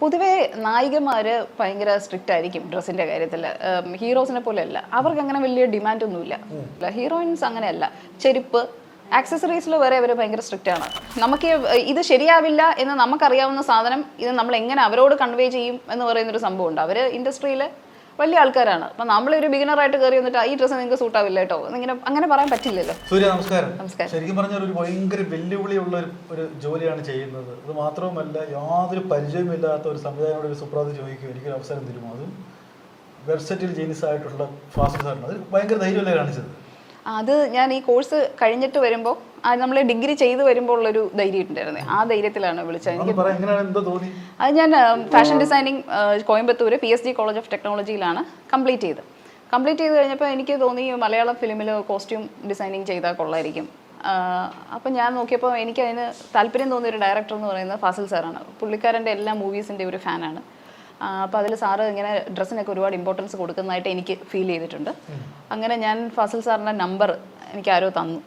പൊതുവേ നായികമാര് ഭയങ്കര സ്ട്രിക്റ്റ് ആയിരിക്കും ഡ്രസ്സിന്റെ കാര്യത്തിൽ ഹീറോസിനെ പോലെ അല്ല അവർക്ക് അങ്ങനെ വലിയ ഡിമാൻഡ് ഒന്നുമില്ല. ഹീറോയിൻസ് അങ്ങനെയല്ല. ചെരുപ്പ് ആക്സസറീസിൽ വരെ അവർ ഭയങ്കര സ്ട്രിക്റ്റ് ആണ്. നമുക്ക് ഇത് ശരിയാവില്ല എന്ന് നമുക്കറിയാവുന്ന സാധനം ഇത് നമ്മൾ എങ്ങനെ അവരോട് കൺവേ ചെയ്യും എന്ന് പറയുന്നൊരു സംഭവമുണ്ട്. അവർ ഇൻഡസ്ട്രിയിൽ വലിയ ആൾക്കാരാണ്. അപ്പൊ നമ്മളൊരു ബിഗിനറായിട്ട് കയറി വന്നിട്ട് ഈ ഡ്രസ്സ് നിങ്ങൾക്ക് സൂട്ട് ആവില്ല കേട്ടോ ഇങ്ങനെ അങ്ങനെ പറയാൻ പറ്റില്ലല്ലോ. സൂര്യ നമസ്കാരം. നമസ്കാരം. ശരിക്കും പറഞ്ഞാൽ ഒരു ഭയങ്കര വെല്ലുവിളിയുള്ള ഒരു ഒരു ജോലിയാണ് ചെയ്യുന്നത്. അത് മാത്രവുമല്ല യാതൊരു പരിചയമില്ലാത്ത ഒരു സംവിധായകനോട് ഒരു സുപ്രാത് ചോദിക്കും എനിക്കൊരു അവസരം തരുമോ? അതും വെബ്സൈറ്റിൽ ജീനിസ് ആയിട്ടുള്ള ഫാസ്റ്റ് സാറിന്. അത് ഭയങ്കര ധൈര്യമല്ലേ കാണിച്ചത്? അത് ഞാൻ ഈ കോഴ്സ് കഴിഞ്ഞിട്ട് വരുമ്പോൾ നമ്മൾ ഡിഗ്രി ചെയ്തു വരുമ്പോൾ ഉള്ളൊരു ധൈര്യം ഉണ്ടായിരുന്നു. ആ ധൈര്യത്തിലാണ് വിളിച്ചത്. എനിക്ക് അത് ഞാൻ fashion designing Coimbatore P S D college of ടെക്നോളജിയിലാണ് complete ചെയ്തത്. കംപ്ലീറ്റ് ചെയ്ത് കഴിഞ്ഞപ്പോൾ എനിക്ക് തോന്നി മലയാള ഫിലിമിൽ കോസ്റ്റ്യൂം ഡിസൈനിങ് ചെയ്താൽ കൊള്ളായിരിക്കും. അപ്പം ഞാൻ നോക്കിയപ്പോൾ എനിക്ക് അതിന് താല്പര്യം തോന്നിയ ഒരു ഡയറക്ടർ എന്ന് പറയുന്നത് ഫാസിൽ സാറാണ് പുള്ളിക്കാരന്റെ എല്ലാ മൂവീസിന്റെ ഒരു ഫാനാണ് അപ്പോൾ അതിൽ സാറ് ഇങ്ങനെ ഡ്രസ്സിനൊക്കെ ഒരുപാട് ഇമ്പോർട്ടൻസ് കൊടുക്കുന്നതായിട്ട് എനിക്ക് ഫീൽ ചെയ്തിട്ടുണ്ട്. അങ്ങനെ ഞാൻ ഫാസിൽ സാറിന്റെ നമ്പർ എനിക്ക് ആരോ തന്നു.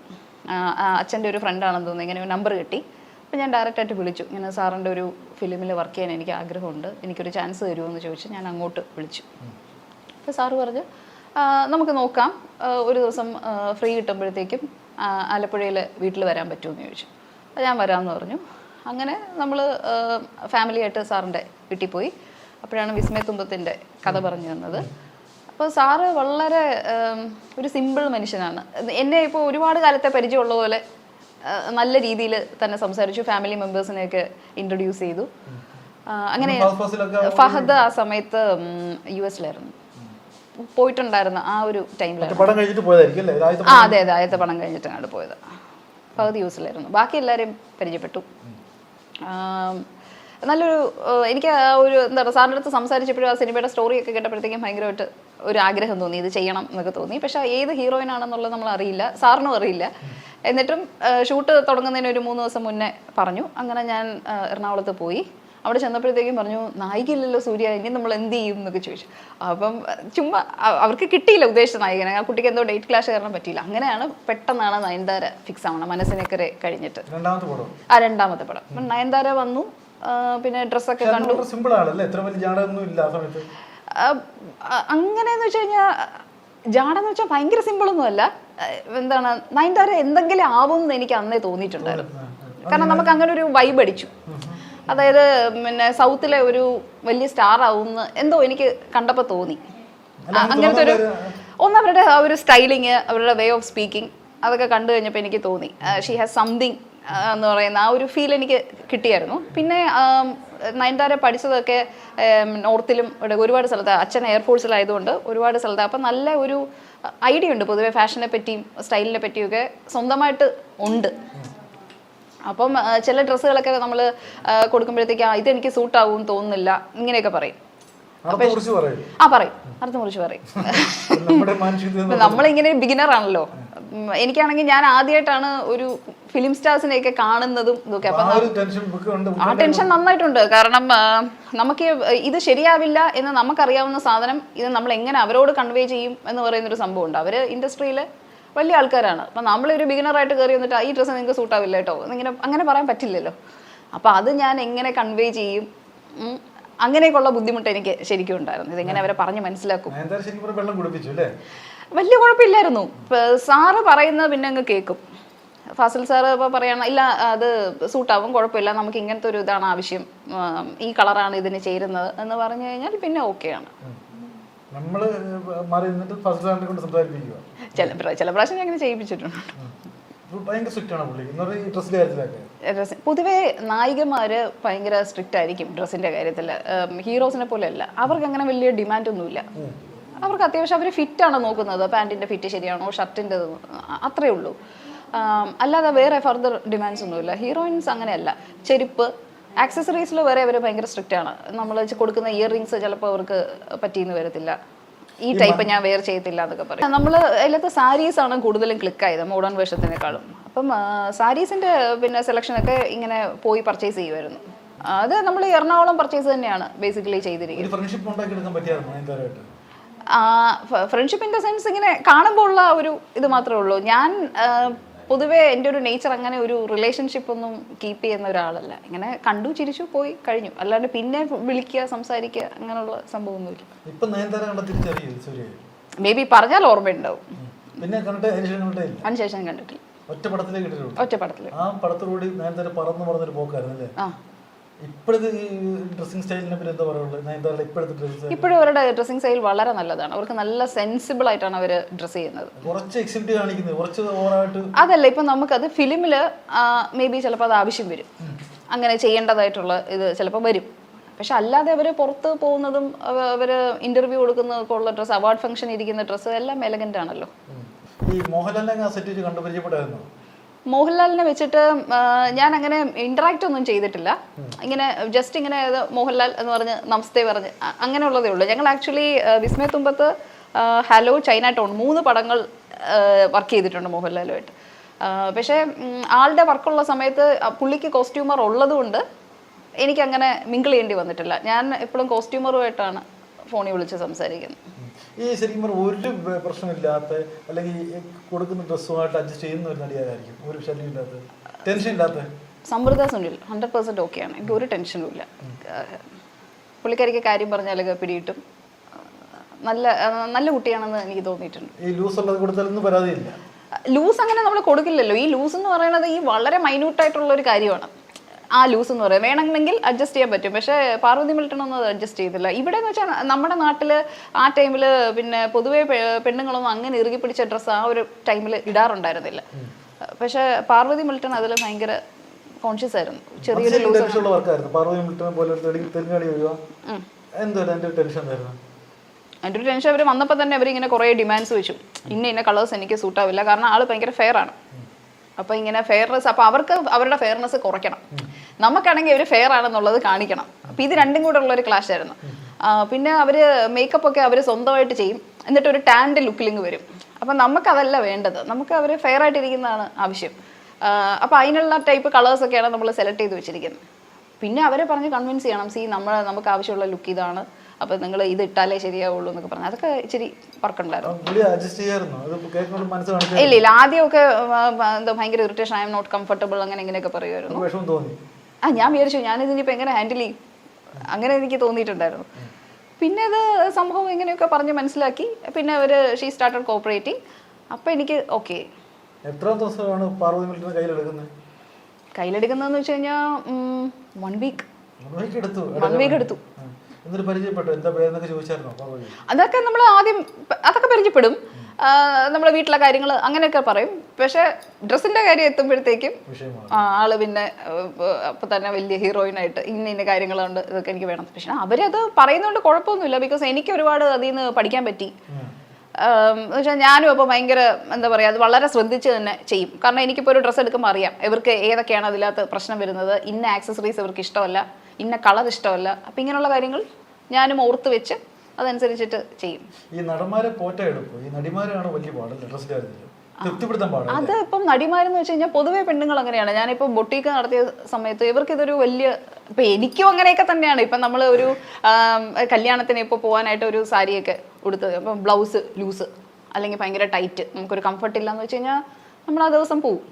അച്ഛന്റെ ഒരു ഫ്രണ്ടാണെന്ന് തോന്നുന്നു. ഇങ്ങനെ നമ്പർ കിട്ടി. അപ്പോൾ ഞാൻ ഡയറക്റ്റായിട്ട് വിളിച്ചു. ഇങ്ങനെ സാറിന്റെ ഒരു ഫിലിമിൽ വർക്ക് ചെയ്യാൻ എനിക്ക് ആഗ്രഹമുണ്ട്. എനിക്കൊരു ചാൻസ് തരുമോ എന്ന് ചോദിച്ച് ഞാൻ അങ്ങോട്ട് വിളിച്ചു. അപ്പോൾ സാറ് പറഞ്ഞു നമുക്ക് നോക്കാം. ഒരു ദിവസം ഫ്രീ കിട്ടുമ്പോഴത്തേക്കും ആലപ്പുഴയിൽ വീട്ടിൽ വരാൻ പറ്റുമെന്ന് ചോദിച്ചു. അപ്പോൾ ഞാൻ വരാമെന്ന് പറഞ്ഞു. അങ്ങനെ നമ്മൾ ഫാമിലിയായിട്ട് സാറിന്റെ വീട്ടിൽ പോയി. അപ്പോഴാണ് വിസ്മയ വിസ്മയത്തുമ്പത്തിന്റെ കഥ പറഞ്ഞു തന്നത്. അപ്പോൾ സാറ് വളരെ ഒരു സിമ്പിൾ മനുഷ്യനാണ്. എന്നെ ഇപ്പോൾ ഒരുപാട് കാലത്തെ പരിചയമുള്ള പോലെ നല്ല രീതിയിൽ തന്നെ സംസാരിച്ചു ഫാമിലി മെമ്പേഴ്സിനെയൊക്കെ ഇൻട്രൊഡ്യൂസ് ചെയ്തു. അങ്ങനെ ഫഹദ് ആ സമയത്ത് യു എസിലായിരുന്നു. പോയിട്ടുണ്ടായിരുന്നു ആ ഒരു ടൈമിലായിരുന്നു. പടം ആ അതെ അതെ ആദ്യത്തെ പണം കഴിഞ്ഞിട്ടാണ് പോയത്. ഫഹദ് യു എസിലായിരുന്നു. ബാക്കി എല്ലാവരെയും പരിചയപ്പെട്ടു. നല്ലൊരു എനിക്ക് ഒരു എന്താ പറയുക സാറിന്റെ അടുത്ത് സംസാരിച്ചപ്പോഴും ആ സിനിമയുടെ സ്റ്റോറിയൊക്കെ കേട്ടപ്പോഴത്തേക്കും ഭയങ്കരമായിട്ട് ഒരു ആഗ്രഹം തോന്നി. ഇത് ചെയ്യണം എന്നൊക്കെ തോന്നി. പക്ഷേ ഏത് ഹീറോയിൻ ആണെന്നുള്ളത് നമ്മൾ അറിയില്ല. സാറിനും അറിയില്ല. എന്നിട്ടും ഷൂട്ട് തുടങ്ങുന്നതിന് ഒരു മൂന്ന് ദിവസം മുന്നേ പറഞ്ഞു. അങ്ങനെ ഞാൻ എറണാകുളത്ത് പോയി. അവിടെ ചെന്നപ്പോഴത്തേക്കും പറഞ്ഞു നായികയില്ലല്ലോ സൂര്യ ഇനി നമ്മൾ എന്ത് ചെയ്യും? എന്നൊക്കെ ചോദിച്ചു. അപ്പം ചുമ്മാ അവർക്ക് കിട്ടിയില്ല ഉദ്ദേശിച്ച നായികനെ. ആ കുട്ടിക്ക് എന്തോ ഡേറ്റ് ക്ലാഷ് കാരണം പറ്റിയില്ല. അങ്ങനെയാണ് പെട്ടെന്നാണ് നയൻതാര ഫിക്സ് ആവണം മനസ്സിനേക്കരെ കഴിഞ്ഞിട്ട്. ആ രണ്ടാമത്തെ പടം. നയൻതാര വന്നു. പിന്നെ ഡ്രസ്സൊക്കെ കണ്ടു. സിമ്പിൾ ആണല്ലേ? എത്ര വലിയ ജാടൊന്നും ഇല്ല ആ സമയത്ത്. അങ്ങനെയെന്ന് വെച്ച് കഴിഞ്ഞാൽ ജാടെന്ന് വെച്ചാൽ ഭയങ്കര സിമ്പിളൊന്നും അല്ല. എന്താണ് നയൻതാര എന്തെങ്കിലും ആവും എന്ന് എനിക്ക് അന്നേ തോന്നിയിട്ടുണ്ടായിരുന്നു. കാരണം നമുക്ക് അങ്ങനെ ഒരു വൈബ് അടിച്ചു. അതായത് പിന്നെ സൗത്തിലെ ഒരു വലിയ സ്റ്റാർ ആവുമെന്ന് എന്തോ എനിക്ക് കണ്ടപ്പോൾ തോന്നി. അങ്ങനത്തെ ഒരു ഒന്ന് അവരുടെ ആ ഒരു സ്റ്റൈലിങ് അവരുടെ വേ ഓഫ് സ്പീക്കിംഗ് അതൊക്കെ കണ്ടു കഴിഞ്ഞപ്പോൾ എനിക്ക് തോന്നി. ഷീ ഹാസ് സംതിങ് എന്ന് പറയുന്ന ആ ഒരു ഫീൽ എനിക്ക് കിട്ടിയായിരുന്നു. പിന്നെ നയൻതാര പഠിച്ചതൊക്കെ നോർത്തിലും ഇവിടെ ഒരുപാട് സ്ഥലത്ത് അച്ഛൻ എയർഫോഴ്സിലായതുകൊണ്ട് ഒരുപാട് സ്ഥലത്ത് അപ്പം നല്ല ഒരു ഐഡിയ ഉണ്ട് പൊതുവെ ഫാഷനെ പറ്റിയും സ്റ്റൈലിനെ പറ്റിയൊക്കെ സ്വന്തമായിട്ട് ഉണ്ട്. അപ്പം ചില ഡ്രസ്സുകളൊക്കെ നമ്മൾ കൊടുക്കുമ്പോഴത്തേക്ക് "ആ, ഇതെനിക്ക് സൂട്ടാവും തോന്നുന്നില്ല ഇങ്ങനെയൊക്കെ പറയും. കുറിച്ച് ആ പറയും. അർത്ഥം മുറിച്ച് പറയും. നമ്മളിങ്ങനെ ബിഗിനർ ആണല്ലോ. എനിക്കാണെങ്കിൽ ഞാൻ ആദ്യമായിട്ടാണ് ഒരു ഫിലിം സ്റ്റാർസിനെ സ്റ്റാർസിനെയൊക്കെ കാണുന്നതും ഇതൊക്കെ. അപ്പം ആ ടെൻഷൻ നന്നായിട്ടുണ്ട്. കാരണം നമുക്ക് ഇത് ശരിയാവില്ല എന്ന് നമുക്കറിയാവുന്ന സാധനം ഇത് നമ്മൾ എങ്ങനെ അവരോട് കൺവേ ചെയ്യും എന്ന് പറയുന്ന ഒരു സംഭവം ഉണ്ട്. അവർ ഇൻഡസ്ട്രിയിൽ വലിയ ആൾക്കാരാണ്. അപ്പം നമ്മളൊരു ബിഗിനറായിട്ട് കയറി വന്നിട്ട് ഈ ഡ്രസ്സ് നിങ്ങൾക്ക് സൂട്ടാവില്ല കേട്ടോ. എന്നിങ്ങനെ അങ്ങനെ പറയാൻ പറ്റില്ലല്ലോ. അപ്പോൾ അത് ഞാൻ എങ്ങനെ കൺവേ ചെയ്യും? അങ്ങനെയൊക്കെയുള്ള ബുദ്ധിമുട്ട് എനിക്ക് ശരിക്കും ഉണ്ടായിരുന്നു. ഇതെങ്ങനെ അവരെ പറഞ്ഞ് മനസ്സിലാക്കും. വലിയ കുഴപ്പമില്ലായിരുന്നു. സാറ് പറയുന്നത് പിന്നെ അങ്ങ് കേൾക്കും. ഫാസിൽ സാറ് ഇപ്പോൾ പറയണം ഇല്ല അത് സൂട്ടാവും കുഴപ്പമില്ല നമുക്ക് ഇങ്ങനത്തെ ഒരു ഇതാണ് ആവശ്യം. ഈ കളറാണ് ഇതിന് ചേരുന്നത്. എന്ന് പറഞ്ഞു കഴിഞ്ഞാൽ പിന്നെ ഓക്കെയാണ് നമ്മൾ മാറി നിന്നിട്ട് ഫസ്റ്റ് സാറിനെ കൊണ്ട് സംസാരിപ്പിക്കുക. ചില പ്ര- ചില പ്രാവശ്യം ഞാൻ അങ്ങനെ ചെയ്യിപ്പിച്ചിട്ടുണ്ട്. പൊതുവെ നായികമാര് ഭയങ്കര സ്ട്രിക്റ്റ് ആയിരിക്കും ഡ്രസ്സിന്റെ കാര്യത്തിൽ. ഹീറോസിനെ പോലെ അല്ല അവർക്ക് അങ്ങനെ വലിയ ഡിമാൻഡ് ഒന്നുമില്ല. അവർക്ക് അത്യാവശ്യം അവർ ആണ് നോക്കുന്നത്. പാന്റിന്റെ ഫിറ്റ് ശരിയാണോ ഷർട്ടിന്റെ അത്രേ ഉള്ളൂ. അല്ലാതെ വേറെ ഫർദർ ഡിമാൻഡ്സ് ഒന്നുമില്ല. ഹീറോയിൻസ് അങ്ങനെയല്ല. ചെരുപ്പ് ആക്സസറീസിൽ വരെ അവർ ഭയങ്കര സ്ട്രിക്റ്റ് ആണ്. നമ്മൾ കൊടുക്കുന്ന ഇയർ റിങ്സ് ചിലപ്പോൾ അവർക്ക് പറ്റിയെന്ന് വരത്തില്ല. ഈ ടൈപ്പ് ഞാൻ വെയർ ചെയ്യത്തില്ല എന്നൊക്കെ പറയും. നമ്മൾ അതിലത്തെ സാരീസ് ആണ് കൂടുതലും ക്ലിക്ക് ആയത് മോഡേൺ വേഷത്തിനേക്കാളും. അപ്പം സാരീസിന്റെ പിന്നെ സെലക്ഷനൊക്കെ ഇങ്ങനെ പോയി പർച്ചേസ് ചെയ്യുമായിരുന്നു അത് നമ്മൾ എറണാകുളം പർച്ചേസ് തന്നെയാണ് ബേസിക്കലി ചെയ്തിരിക്കുന്നത്. ഫ്രണ്ട്ഷിപ്പ് ഇൻ ദ സെൻസ് ഇങ്ങനെ കാണുമ്പോൾ ഉള്ള ഒരു ഇത് മാത്രമേ ഉള്ളൂ. ഞാൻ പൊതുവേ എന്റെ ഒരു നേച്ചർ അങ്ങനെ ഒരു റിലേഷൻഷിപ്പ് ഒന്നും കീപ്പ് ചെയ്യുന്ന ഒരാളല്ല. ഇങ്ങനെ കണ്ടു ചിരിച്ചു പോയി കഴിഞ്ഞു. അല്ലാണ്ട് പിന്നെ വിളിക്കുക സംസാരിക്കുക അങ്ങനെയുള്ള സംഭവമൊന്നുമില്ല. മേ ബി പറഞ്ഞാൽ ഓർമ്മയുണ്ടാവും. അതിനുശേഷം കണ്ടിട്ടില്ല. ഒറ്റ പടത്തിൽ ആ പടത്തിലൂടെ നയൻതാര പറന്ന് പറഞ്ഞൊരു പോക്കായിരുന്നു അല്ലേ? ഇപ്പോഴത്തെ ഡ്രസ്സിംഗ് സ്റ്റൈലിനെ പറ്റി എന്താ പറയുള്ളത് ഇപ്പോഴത്തെ ഡ്രസ്സിംഗ് ഇപ്പോഴും അവരുടെ ഡ്രസ്സിംഗ് സ്റ്റൈൽ വളരെ നല്ലതാണ്. അവർക്ക് നല്ല സെൻസിബിൾ ആയിട്ടാണ് അവർ ഡ്രസ്സ് ചെയ്യുന്നത്. കുറച്ച് എക്സിബിറ്റ് കാണിക്കുന്നത്. കുറച്ച് ഓവറായിട്ട് അതല്ല ഇപ്പൊ നമുക്കത് ഫിലിമിൽ മേ ബി ചിലപ്പോൾ അത് ആവശ്യം വരും. അങ്ങനെ ചെയ്യേണ്ടതായിട്ടുള്ള ഇത് ചിലപ്പോൾ വരും. പക്ഷെ അല്ലാതെ അവർ പുറത്ത് പോകുന്നതും അവർ ഇന്റർവ്യൂ കൊടുക്കുന്ന ഉള്ള ഡ്രസ്സ് അവാർഡ് ഫംഗ്ഷൻ ഇരിക്കുന്ന ഡ്രസ്സ് എല്ലാം എലഗന്റ് ആണല്ലോ. ഈ മോഹൻലാലിനെ ആ സെറ്റ് വെച്ച് കണ്ടു പരിചയപ്പെട്ടായിരുന്നു മോഹൻലാലിനെ വെച്ചിട്ട് ഞാൻ അങ്ങനെ ഇന്ററാക്ട് ഒന്നും ചെയ്തിട്ടില്ല. ഇങ്ങനെ ജസ്റ്റ് ഇങ്ങനെ മോഹൻലാൽ എന്ന് പറഞ്ഞ് നമസ്തേ പറഞ്ഞ് അങ്ങനെയുള്ളതേ ഉള്ളൂ. ഞങ്ങൾ actually Vismayathumbathu hello China town മൂന്ന് പടങ്ങൾ വർക്ക് ചെയ്തിട്ടുണ്ട് മോഹൻലാലുമായിട്ട്. പക്ഷേ ആളുടെ വർക്കുള്ള സമയത്ത് പുള്ളിക്ക് കോസ്റ്റ്യൂമർ ഉള്ളതുകൊണ്ട് എനിക്കങ്ങനെ മിങ്കിൾ ചെയ്യേണ്ടി വന്നിട്ടില്ല. ഞാൻ എപ്പോഴും കോസ്റ്റ്യൂമറുമായിട്ടാണ് ഫോണിൽ വിളിച്ച് സംസാരിക്കുന്നത്. ഈ ശരിക്കും പറഞ്ഞാൽ ഒരു പ്രശ്നമില്ലാത്ത അല്ലെങ്കിൽ കൊടുക്കുന്ന ഡ്രസ്സുമായിട്ട് അഡ്ജസ്റ്റ് ചെയ്യുന്ന ഒരു നടിയായിരിക്കും ഒരു ശല്യം ഇല്ലാത്ത? ടെൻഷൻ ഇല്ലാത്ത? സമൃദ്ധ സുനിൽ ഹൺഡ്രഡ് പെർസെന്റ് ആണ് എനിക്ക് ഒരു ടെൻഷനും ഇല്ല പുള്ളിക്കാരിക്ക് കാര്യം പറഞ്ഞാൽ പിടിയിട്ടും നല്ല നല്ല കുട്ടിയാണെന്ന് എനിക്ക് തോന്നിയിട്ടുണ്ട്. ഈ ലൂസ് ഉള്ളത് കൊടുത്താലൊന്നും പരാതിയില്ല. ലൂസ് അങ്ങനെ നമ്മൾ കൊടുക്കില്ലല്ലോ. ഈ ലൂസ് എന്ന് പറയുന്നത് ഈ വളരെ മൈന്യൂട്ടായിട്ടുള്ള ഒരു കാര്യമാണ്. ആ ലൂസ് എന്ന് പറയുന്നത് വേണമെങ്കിൽ അഡ്ജസ്റ്റ് ചെയ്യാൻ പറ്റും. പക്ഷേ പാർവതി മിൽട്ടൺ ഒന്നും അത് അഡ്ജസ്റ്റ് ചെയ്തില്ല. ഇവിടെ എന്ന് വെച്ചാൽ നമ്മുടെ നാട്ടിൽ ആ ടൈമിൽ പിന്നെ പൊതുവേ പെണ്ണുങ്ങളൊന്നും അങ്ങനെ ഇറുകി പിടിച്ച ഡ്രസ്സ് ആ ഒരു ടൈമിൽ ഇടാറുണ്ടായിരുന്നില്ല. പക്ഷേ പാർവതി മിൽട്ടൺ അതിൽ ഭയങ്കര കോൺഷ്യസ് ആയിരുന്നു. ചെറിയൊരു ലൂസ് പാർവതി മിൽട്ടൺ പോലെ എന്തോ എന്റെ ടെൻഷൻ എന്തായിരുന്നു എന്റെ ഒരു ടെൻഷൻ അവർ വന്നപ്പോൾ തന്നെ അവരിങ്ങനെ കുറേ ഡിമാൻഡ്സ് വെച്ചു. ഇന്ന ഇന്ന കളേഴ്സ് എനിക്ക് സൂട്ടാവില്ല കാരണം ആൾ ഭയങ്കര ഫെയർ ആണ്. അപ്പോൾ ഇങ്ങനെ ഫെയർനെസ് അപ്പോൾ അവർക്ക് അവരുടെ ഫെയർനെസ് കുറയ്ക്കണം. നമുക്കാണെങ്കിൽ അവർ ഫെയർ ആണെന്നുള്ളത് കാണിക്കണം. അപ്പോൾ ഇത് രണ്ടും കൂടെ ഉള്ള ഒരു ക്ലാഷ് ആയിരുന്നു പിന്നെ അവർ മേക്കപ്പ് ഒക്കെ അവർ സ്വന്തമായിട്ട് ചെയ്യും. എന്നിട്ട് ഒരു ടാൻഡ് ലുക്കിലിങ് വരും. അപ്പം നമുക്കതല്ല വേണ്ടത്. നമുക്ക് അവർ ഫെയർ ആയിട്ടിരിക്കുന്നതാണ് ആവശ്യം. അപ്പോൾ അതിനുള്ള ടൈപ്പ് കളേഴ്സ് കളേഴ്സൊക്കെയാണ് നമ്മൾ സെലക്ട് ചെയ്ത് വെച്ചിരിക്കുന്നത്. പിന്നെ അവരെ പറഞ്ഞ് കൺവിൻസ് ചെയ്യണം. സി നമ്മൾ നമുക്ക് ആവശ്യമുള്ള ലുക്ക് ഇതാണ്. അപ്പൊ നിങ്ങൾ ഇത് ഇട്ടാലേ ശരിയാവുള്ളൂ എന്നൊക്കെ പറഞ്ഞു. അതൊക്കെ ഇച്ചിരി വർക്കുണ്ടായിരുന്നു. കാണിച്ചു ഇല്ല ഇല്ല. ആദ്യമൊക്കെ എന്താ ഭയങ്കര irritation I'm not comfortable അങ്ങനെ ഇങ്ങനെയൊക്കെ പറയുമായിരുന്നു. ആ ഞാൻ വിചാരിച്ചു ഞാനിതിനിപ്പോൾ എങ്ങനെ ഹാൻഡിൽ ചെയ്യും? അങ്ങനെ എനിക്ക് തോന്നിയിട്ടുണ്ടായിരുന്നു. പിന്നെ അത് സംഭവം എങ്ങനെയൊക്കെ പറഞ്ഞ് മനസ്സിലാക്കി. പിന്നെ അവർ ഷീ സ്റ്റാർട്ടഡ് കോപ്പറേറ്റിംഗ് അപ്പോൾ എനിക്ക് ഓക്കെ എത്ര ദിവസമാണ് പാർവതി മിൽട്ടനെ കയ്യിലെടുക്കുന്നത്? കയ്യിലെടുക്കുന്നതെന്ന് വെച്ച് കഴിഞ്ഞാൽ വൺ വീക്ക് വൺ വീക്ക് എടുത്തു എന്നിട്ട് പരിചയപ്പെട്ടു എന്താ പേരെന്നൊക്കെ ചോദിച്ചായിരുന്നു അതൊക്കെ നമ്മൾ ആദ്യം അതൊക്കെ പരിചയപ്പെടും. നമ്മളെ വീട്ടിലെ കാര്യങ്ങൾ അങ്ങനെയൊക്കെ പറയും. പക്ഷെ ഡ്രസ്സിന്റെ കാര്യം എത്തുമ്പോഴത്തേക്കും ആൾ പിന്നെ അപ്പൊ തന്നെ വലിയ ഹീറോയിനായിട്ട് ഇന്ന ഇന്ന കാര്യങ്ങളുണ്ട് ഇതൊക്കെ എനിക്ക് വേണം. പക്ഷെ അവരത് പറയുന്നതുകൊണ്ട് കുഴപ്പമൊന്നുമില്ല. ബിക്കോസ് എനിക്ക് ഒരുപാട് അതിൽ നിന്ന് പഠിക്കാൻ പറ്റി. എന്ന് ഞാനും അപ്പോൾ ഭയങ്കര എന്താ പറയുക അത് വളരെ ശ്രദ്ധിച്ച് തന്നെ ചെയ്യും. കാരണം എനിക്കിപ്പോൾ ഒരു ഡ്രസ്സ് എടുക്കുമ്പോൾ അറിയാം. ഇവർക്ക് ഏതൊക്കെയാണ് അതിനകത്ത് പ്രശ്നം വരുന്നത്? ഇന്ന ആക്സസറീസ് ഇവർക്ക് ഇഷ്ടമല്ല. ഇന്ന കളർ ഇഷ്ടമല്ല. അപ്പം ഇങ്ങനെയുള്ള കാര്യങ്ങൾ ഞാനും ഓർത്ത് വെച്ച് അതനുസരിച്ചിട്ട് ചെയ്യും. ഈ നടന്മാരെ പോറ്റ എടുക്കും ഈ നടിമാരാണ് വലിയ പാടല്ലേ ഡ്രസ്സിന്റെ കാര്യത്തിൽ തൃപ്തിപ്പെടുത്താൻ അത് ഇപ്പം നടിമാരെന്ന് വെച്ച് കഴിഞ്ഞാൽ പൊതുവെ പെണ്ണുങ്ങൾ അങ്ങനെയാണ്. ഞാനിപ്പോൾ ബൊട്ടീക്ക് നടത്തിയ സമയത്ത് ഇവർക്ക് ഇതൊരു വലിയ ഇപ്പം എനിക്കും അങ്ങനെയൊക്കെ തന്നെയാണ്. ഇപ്പം നമ്മൾ ഒരു കല്യാണത്തിന് ഇപ്പോൾ പോകാനായിട്ട് ഒരു സാരിയൊക്കെ ഉടുത്തത് അപ്പം ബ്ലൗസ് ലൂസ് അല്ലെങ്കിൽ ഭയങ്കര ടൈറ്റ് നമുക്കൊരു കംഫർട്ട് ഇല്ലാന്ന് വെച്ച് കഴിഞ്ഞാൽ നമ്മൾ ആ ദിവസം പോവും.